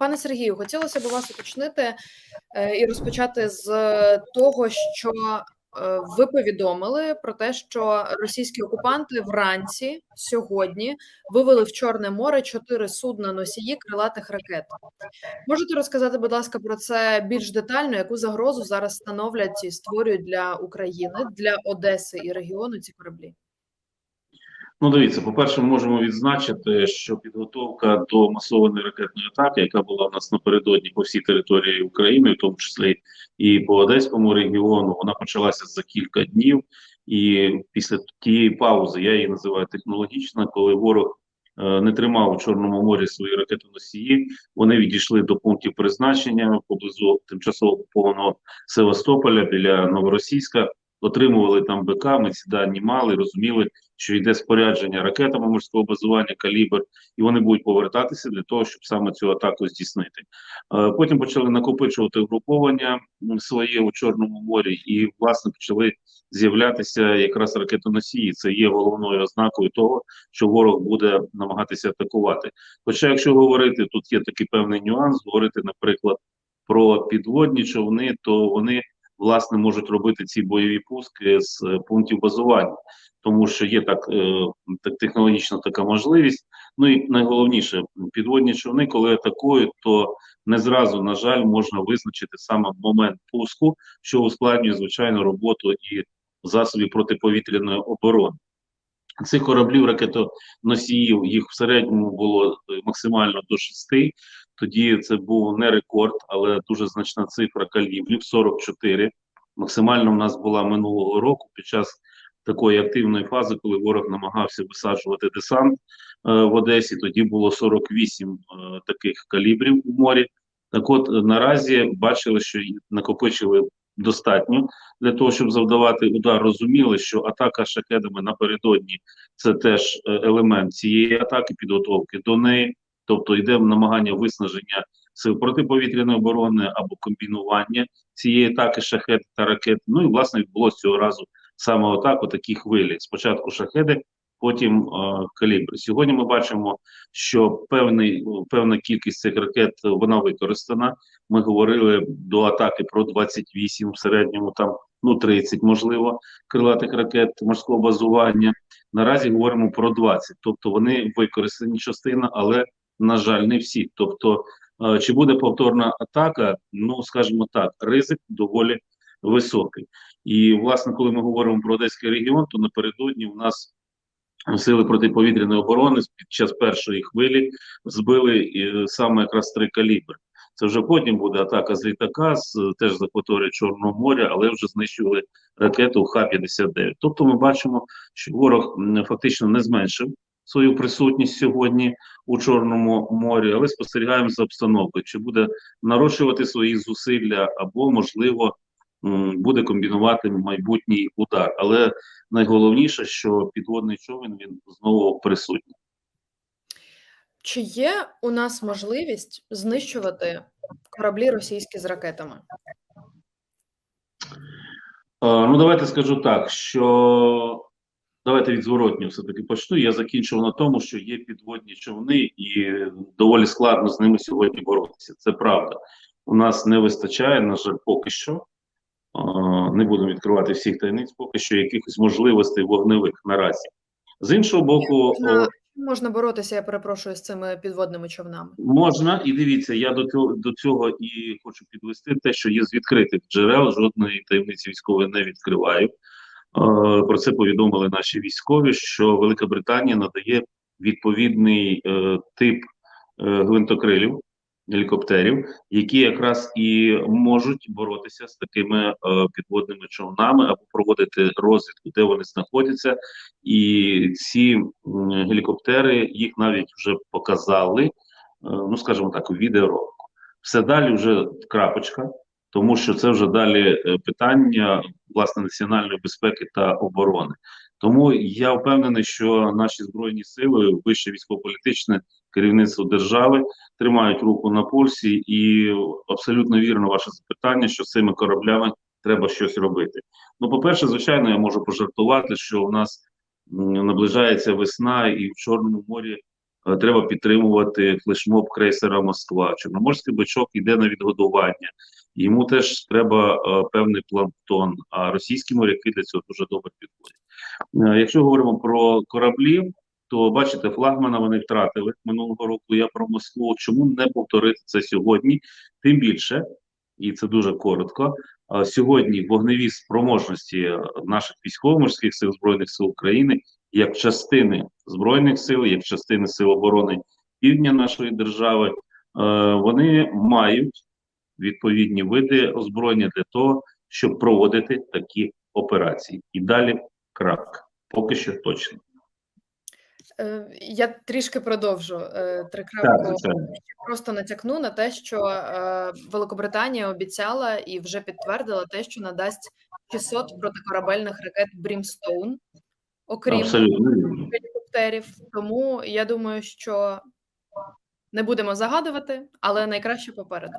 Пане Сергію, хотілося б вас уточнити е, і розпочати з того, що е, ви повідомили про те, що російські окупанти вранці сьогодні вивели в Чорне море чотири судна носії крилатих ракет. Можете розказати, будь ласка, про це більш детально, яку загрозу зараз становлять і створюють для України, для Одеси і регіону ці кораблі? Ну, дивіться, по-перше, можемо відзначити, що підготовка до масованої ракетної атаки, яка була у нас напередодні по всій території України, в тому числі і по Одеському регіону, вона почалася за кілька днів. І після тієї паузи, я її називаю технологічна, коли ворог е, не тримав у Чорному морі свої ракетоносії, вони відійшли до пунктів призначення поблизу тимчасово окупованого Севастополя біля Новоросійська, отримували там БК, ми ці дані мали, розуміли, що йде спорядження ракетами морського базування, калібр, і вони будуть повертатися для того, щоб саме цю атаку здійснити. Е, Потім почали накопичувати угруповання своє у Чорному морі, і власне почали з'являтися якраз ракетоносії. Це є головною ознакою того, що ворог буде намагатися атакувати. Хоча, якщо говорити, тут є такий певний нюанс, говорити, наприклад, про підводні човни, то вони власне можуть робити ці бойові пуски з е, пунктів базування тому що є так, е, так технологічна така можливість. Ну і найголовніше, підводні човни, коли атакують, то не зразу, на жаль, можна визначити саме момент пуску, що ускладнює звичайно роботу і засобів протиповітряної оборони. Цих кораблів ракетоносіїв їх в середньому було е, максимально до шести. Тоді це був не рекорд, але дуже значна цифра калібрів 44. Максимально в нас була минулого року під час такої активної фази, коли ворог намагався висаджувати десант е, в Одесі. Тоді було 48 е, таких калібрів у морі. Так, от е, наразі бачили, що накопичили достатньо для того, щоб завдавати удар. Розуміли, що атака шахедами напередодні це теж е, елемент цієї атаки, підготовки до неї, тобто йде намагання виснаження сил протиповітряної оборони або комбінування цієї атаки шахет та ракет. Ну і власне відбулося цього разу саме отак, такі хвилі. Спочатку шахеди, потім е, калібри. Сьогодні ми бачимо, що певний певна кількість цих ракет вона використана. Ми говорили до атаки про 28 в середньому, там ну 30, можливо, крилатих ракет морського базування. Наразі говоримо про 20, тобто вони використані частина, але на жаль, не всі. Тобто, е, чи буде повторна атака? Ну скажімо так, ризик доволі високий. І, власне, коли ми говоримо про Одеський регіон, то напередодні у нас сили протиповітряної оборони під час першої хвилі збили е, саме якраз три калібри. Це вже потім буде атака з літака, з теж з акваторії Чорного моря, але вже знищували ракету Х-59. Тобто ми бачимо, що ворог фактично не зменшив свою присутність сьогодні у Чорному морі, але спостерігаємо за обстановкою, чи буде нарощувати свої зусилля або, можливо, буде комбінувати майбутній удар. Але найголовніше, що підводний човен він знову присутній. Чи є у нас можливість знищувати кораблі російські з ракетами? Е, Ну, давайте скажу так, що давайте від зворотнього все-таки почну. Я закінчив на тому, що є підводні човни, і доволі складно з ними сьогодні боротися. Це правда. У нас не вистачає, на жаль, поки що. Не будемо відкривати всіх таємниць, поки що якихось можливостей вогневих наразі. З іншого боку, Можна, е, можна боротися, я перепрошую, з цими підводними човнами. Можна, і дивіться, я до цього до цього і хочу підвести те, що є з відкритих джерел, жодної таємниці військової не відкриваю. Е, Про це повідомили наші військові, що Велика Британія надає відповідний е, тип гвинтокрилів гелікоптерів, які якраз і можуть боротися з такими е, підводними човнами або проводити розвідку, де вони знаходяться. І ці м, гелікоптери їх навіть вже показали, е, ну скажімо так, у відеоролику. Все далі вже крапочка, тому що це вже далі е, питання власне національної безпеки та оборони. Тому я впевнений, що наші збройні сили, вище військово-політичне керівництво держави тримають руку на пульсі, і абсолютно вірно ваше запитання, що з цими кораблями треба щось робити. Ну, по-перше, звичайно, я можу пожартувати, що у нас наближається весна, і в Чорному морі е, треба підтримувати флешмоб крейсера Москва. Чорноморський бичок йде на відгодування. Йому теж треба е, певний планктон, а російські моряки для цього дуже добре підходять. Е, якщо говоримо про кораблі, то бачите, флагмана вони втратили минулого року. Я про Москву. Чому не повторити це сьогодні? Тим більше, і це дуже коротко. а, Сьогодні вогневі спроможності е, наших військово-морських сил збройних сил України, як частини збройних сил, як частини сил оборони півдня нашої держави, е, вони мають відповідні види озброєння для того, щоб проводити такі операції. І далі крапка. Поки що точно. Е, Я трішки продовжу е, Так, трикрапку. Просто натякну на те, що е, Великобританія обіцяла і вже підтвердила те, що надасть 600 протикорабельних ракет Брімстоун, окрім гелікоптерів. Тому я думаю, що не будемо загадувати, але найкраще попереду.